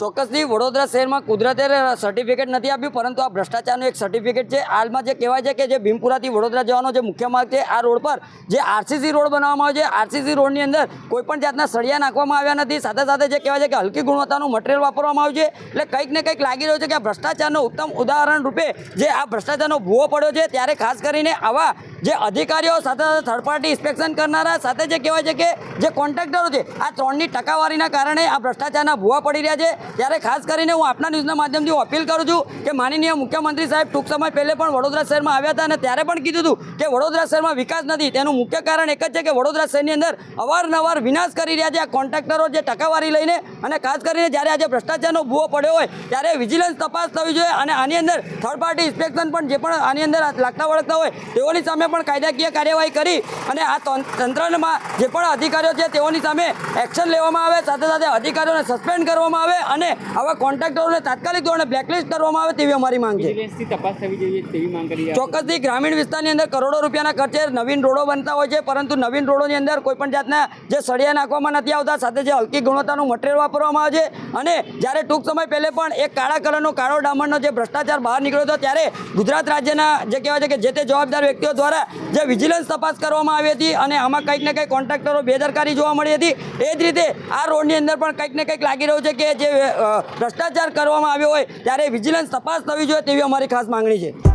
ચોક્કસથી વડોદરા શહેરમાં કુદરતે સર્ટિફિકેટ નથી આપ્યું, પરંતુ આ ભ્રષ્ટાચારનું એક સર્ટિફિકેટ છે. હાલમાં જે કહેવાય છે કે જે ભીમપુરાથી વડોદરા જવાનો જે મુખ્ય માર્ગ છે, આ રોડ પર જે આરસીસી રોડ બનાવવામાં આવ્યો છે આરસીસી રોડની અંદર કોઈપણ જાતના સળિયા નાખવામાં આવ્યા નથી. સાથે સાથે જે કહેવાય છે કે હલકી ગુણવત્તાનું મટીરિયલ વાપરવામાં આવ્યું છે. એટલે કંઈક ને કંઈક લાગી રહ્યું છે કે આ ભ્રષ્ટાચારનું ઉત્તમ ઉદાહરણ રૂપે જે આ ભ્રષ્ટાચારનો ભૂવો પડ્યો છે, ત્યારે ખાસ કરીને આવા જે અધિકારીઓ સાથે સાથે થર્ડ પાર્ટી ઇન્સ્પેક્શન કરનારા, સાથે જે કહેવાય છે કે જે કોન્ટ્રાક્ટરો છે, આ ત્રણની ટકાવારીના કારણે આ ભ્રષ્ટાચારના ભૂવા પડી રહ્યા છે. ત્યારે ખાસ કરીને હું આપના ન્યૂઝના માધ્યમથી અપીલ કરું છું કે માનનીય મુખ્યમંત્રી સાહેબ ટૂંક સમય પહેલે પણ વડોદરા શહેરમાં આવ્યા હતા અને ત્યારે પણ કીધું હતું કે વડોદરા શહેરમાં વિકાસ નથી. તેનું મુખ્ય કારણ એક જ છે કે વડોદરા શહેરની અંદર અવારનવાર વિનાશ કરી રહ્યા છે આ કોન્ટ્રાક્ટરો જે ટકાવારી લઈને અને ખાસ કરીને જ્યારે આજે ભ્રષ્ટાચારનો ભૂવો પડ્યો હોય, ત્યારે વિજિલન્સ તપાસ થવી જોઈએ અને આની અંદર થર્ડ પાર્ટી ઇન્સ્પેક્શન પણ જે પણ આની અંદર લાગતા વળગતા હોય તેઓની સામે પણ કાયદાકીય કાર્યવાહી કરી અને આ તંત્રમાં જે પણ અધિકારીઓ છે તેઓની સામે એક્શન લેવામાં આવે સાથે સાથે અધિકારીઓને સસ્પેન્ડ કરવામાં આવે અને આવા કોન્ટ્રાક્ટરોને તાત્કાલિક ધોરણે બ્લેકલિસ્ટ કરવામાં આવે તેવી અમારી માંગ છે. તપાસ થવી જોઈએ તેવી માંગ કરી ચોક્કસથી ગ્રામીણ વિસ્તારની અંદર કરોડો રૂપિયાના ખર્ચે નવીન રોડો બનતા હોય છે પરંતુ નવીન રોડોની અંદર કોઈપણ જાતના જે સળિયા નાખવામાં નથી આવતા સાથે જે હલકી ગુણવત્તાનું મટીરિયલ વાપરવામાં આવે છે અને જ્યારે ટૂંક સમય પહેલે પણ એક કાળા કલરનો કાળો ડામરનો જે ભ્રષ્ટાચાર બહાર નીકળ્યો હતો ત્યારે ગુજરાત રાજ્યના જે કહેવાય છે કે જે તે જવાબદાર વ્યક્તિઓ દ્વારા જે વિજિલન્સ તપાસ કરવામાં આવી હતી અને આમાં કંઈક ને કંઈક કોન્ટ્રાક્ટરો બેદરકારી જોવા મળી હતી. એ જ રીતે આ રોડની અંદર પણ કંઈક ને કંઈક લાગી રહ્યું છે કે જે ભ્રષ્ટાચાર કરવામાં આવ્યો હોય ત્યારે વિજિલન્સ તપાસ થવી જોઈએ તેવી અમારી ખાસ માંગણી છે.